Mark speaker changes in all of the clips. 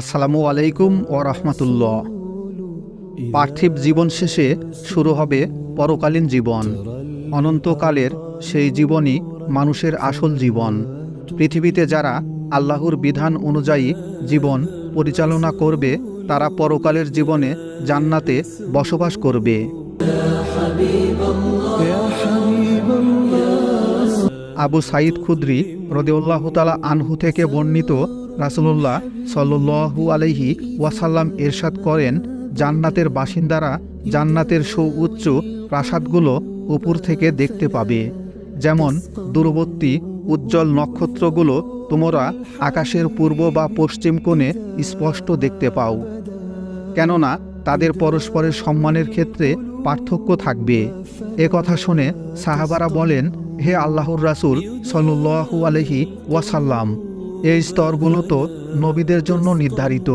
Speaker 1: আসসালামু আলাইকুম ও রহমতুল্লাহ। পার্থিব জীবন শেষে শুরু হবে পরকালীন জীবন। অনন্তকালের সেই জীবনই মানুষের আসল জীবন। পৃথিবীতে যারা আল্লাহর বিধান অনুযায়ী জীবন পরিচালনা করবে, তারা পরকালের জীবনে জান্নাতে বসবাস করবে। আবু সাঈদ খুদ্রি রদিউল্লাহ তালা আনহু থেকে বর্ণিত রাসুলুল্লাহ সাল্লু আলহি ওয়াসাল্লাম এরশাদ করেন, জান্নাতের বাসিন্দারা জান্নাতের সুউচ্চ প্রাসাদগুলো উপর থেকে দেখতে পাবে। যেমন দূরবর্তী উজ্জ্বল নক্ষত্রগুলো তোমরা আকাশের পূর্ব বা পশ্চিম কোণে স্পষ্ট দেখতে পাও। কেননা তাদের পরস্পরের সম্মানের ক্ষেত্রে পার্থক্য থাকবে। এ কথা শুনে সাহাবারা বলেন, হে আল্লাহর রাসুল সল্লু আলহি ওয়াসাল্লাম এই স্তরগুলো তো নবীদের জন্য নির্ধারিত।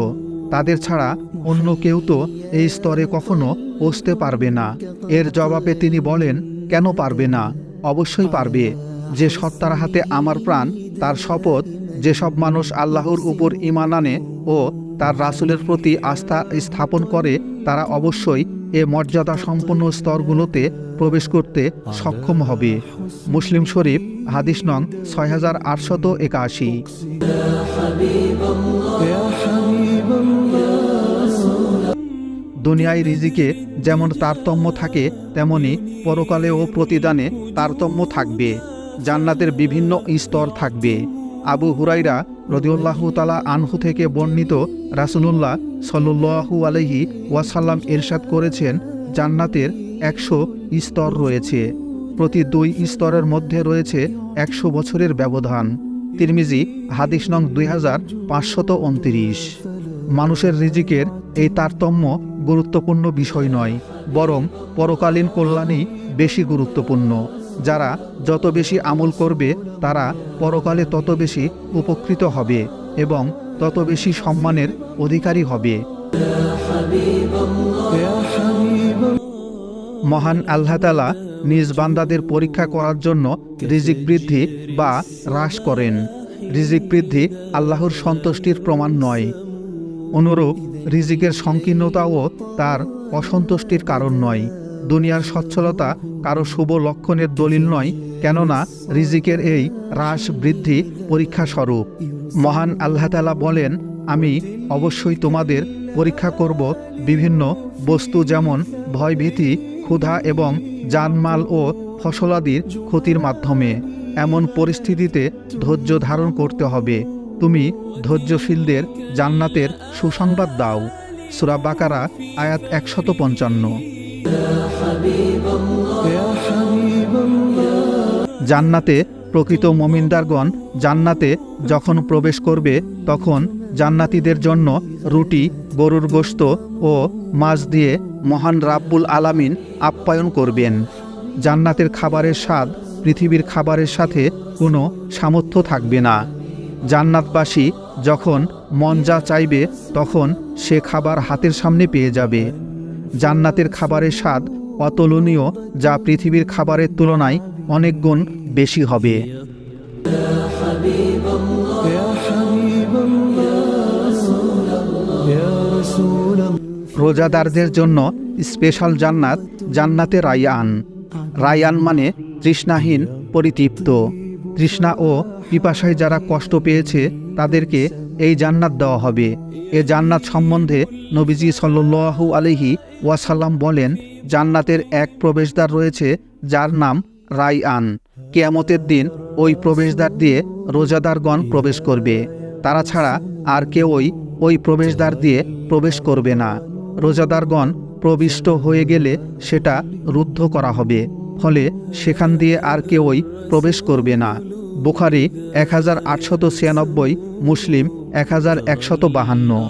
Speaker 1: তাদের ছাড়া অন্য কেউ তো এই স্তরে কখনো পৌঁছতে পারবে না। এর জবাবে তিনি বলেন, কেন পারবে না? অবশ্যই পারবে। যে সত্তার হাতে আমার প্রাণ, তার শপথ যেসব মানুষ আল্লাহর উপর ইমান আনে ও তার রাসুলের প্রতি আস্থা স্থাপন করে, তারা অবশ্যই এ মর্যাদা সম্পন্ন স্তরগুলোতে প্রবেশ করতে সক্ষম হবে। মুসলিম শরীফ, হাদিস নং ছয় হাজার আটশত একাশি। দুনিয়ায় রিজিকে যেমন তারতম্য থাকে, তেমনি পরকালে ও প্রতিদানে তারতম্য থাকবে। জান্নাতের বিভিন্ন স্তর থাকবে। আবু হুরাইরা রদিউল্লাহ তালা আনহু থেকে বর্ণিত রাসুলুল্লাহ সল্লু আলহি ওয়াসাল্লাম এরশাদ করেছেন, জান্নাতের একশো স্তর রয়েছে। প্রতি দুই স্তরের মধ্যে রয়েছে একশো বছরের ব্যবধান। তিরমিজি, হাদিস নং দুই হাজার পাঁচশত উনত্রিশ। মানুষের রিজিকের এই তারতম্য গুরুত্বপূর্ণ বিষয় নয়, বরং পরকালীন কল্যাণই বেশি গুরুত্বপূর্ণ। যারা যত বেশি আমল করবে, তারা পরকালে তত বেশি উপকৃত হবে এবং তত বেশি সম্মানের অধিকারী হবে। মহান আল্লাহতালা নিজ বান্দাদের পরীক্ষা করার জন্য রিজিক বৃদ্ধি বা হ্রাস করেন। রিজিক বৃদ্ধি আল্লাহর সন্তুষ্টির প্রমাণ নয়। অনুরূপ রিজিকের সংকীর্ণতাও তার অসন্তুষ্টির কারণ নয়। দুনিয়ার সচ্ছলতা কারও শুভ লক্ষণের দলিল নয়, কেননা রিজিকের এই হ্রাস বৃদ্ধি পরীক্ষা স্বরূপ মহান আল্লাহ তালা বলেন, আমি অবশ্যই তোমাদের পরীক্ষা করব বিভিন্ন বস্তু যেমন ভয়ভীতি, ক্ষুধা এবং জানমাল ও ফসলাদির ক্ষতির মাধ্যমে। এমন পরিস্থিতিতে ধৈর্য ধারণ করতে হবে। তুমি ধৈর্যশীলদের জান্নাতের সুসংবাদ দাও। সুরা বাকারা, আয়াত একশত পঞ্চান্ন। জান্নাতে প্রকৃত মমিনদারগণ জান্নাতে যখন প্রবেশ করবে, তখন জান্নাতীদের জন্য রুটি, গরুর গোশত ও মাছ দিয়ে মহান রাব্বুল আলামিন আপ্যায়ন করবেন। জান্নাতের খাবারের স্বাদ পৃথিবীর খাবারের সাথে কোনো সামর্থ্য থাকবে না। জান্নাতবাসী যখন মন যা চাইবে, তখন সে খাবার হাতের সামনে পেয়ে যাবে। জান্নাতের খাবারের স্বাদ অতুলনীয় যা পৃথিবীর খাবারের তুলনায় অনেক গুণ বেশি হবে। রোজাদারদের জন্য স্পেশাল জান্নাত জান্নাতে রায়ান। রায়ান মানে তৃষ্ণাহীন, পরিতৃপ্ত। তৃষ্ণা ও পিপাসায় যারা কষ্ট পেয়েছে, তাদেরকে এই জান্নাত দেওয়া হবে। এ জান্নাত সম্বন্ধে নবীজি সাল্লু আলহি ওয়াসাল্লাম বলেন, জান্নাতের এক প্রবেশদ্বার রয়েছে, যার নাম রাইআন। কেয়ামতের দিন ওই প্রবেশদ্বার দিয়ে রোজাদারগণ প্রবেশ করবে। তারা ছাড়া আর কেউই ওই প্রবেশদ্বার দিয়ে প্রবেশ করবে না। রোজাদারগণ প্রবিষ্ট হয়ে গেলে সেটা রুদ্ধ করা হবে। ফলে সেখান দিয়ে আর কেউই প্রবেশ করবে না। বুখারি এক হাজার আটশত ছিয়ানব্বই, মুসলিম এক হাজার একশত বাহান্ন।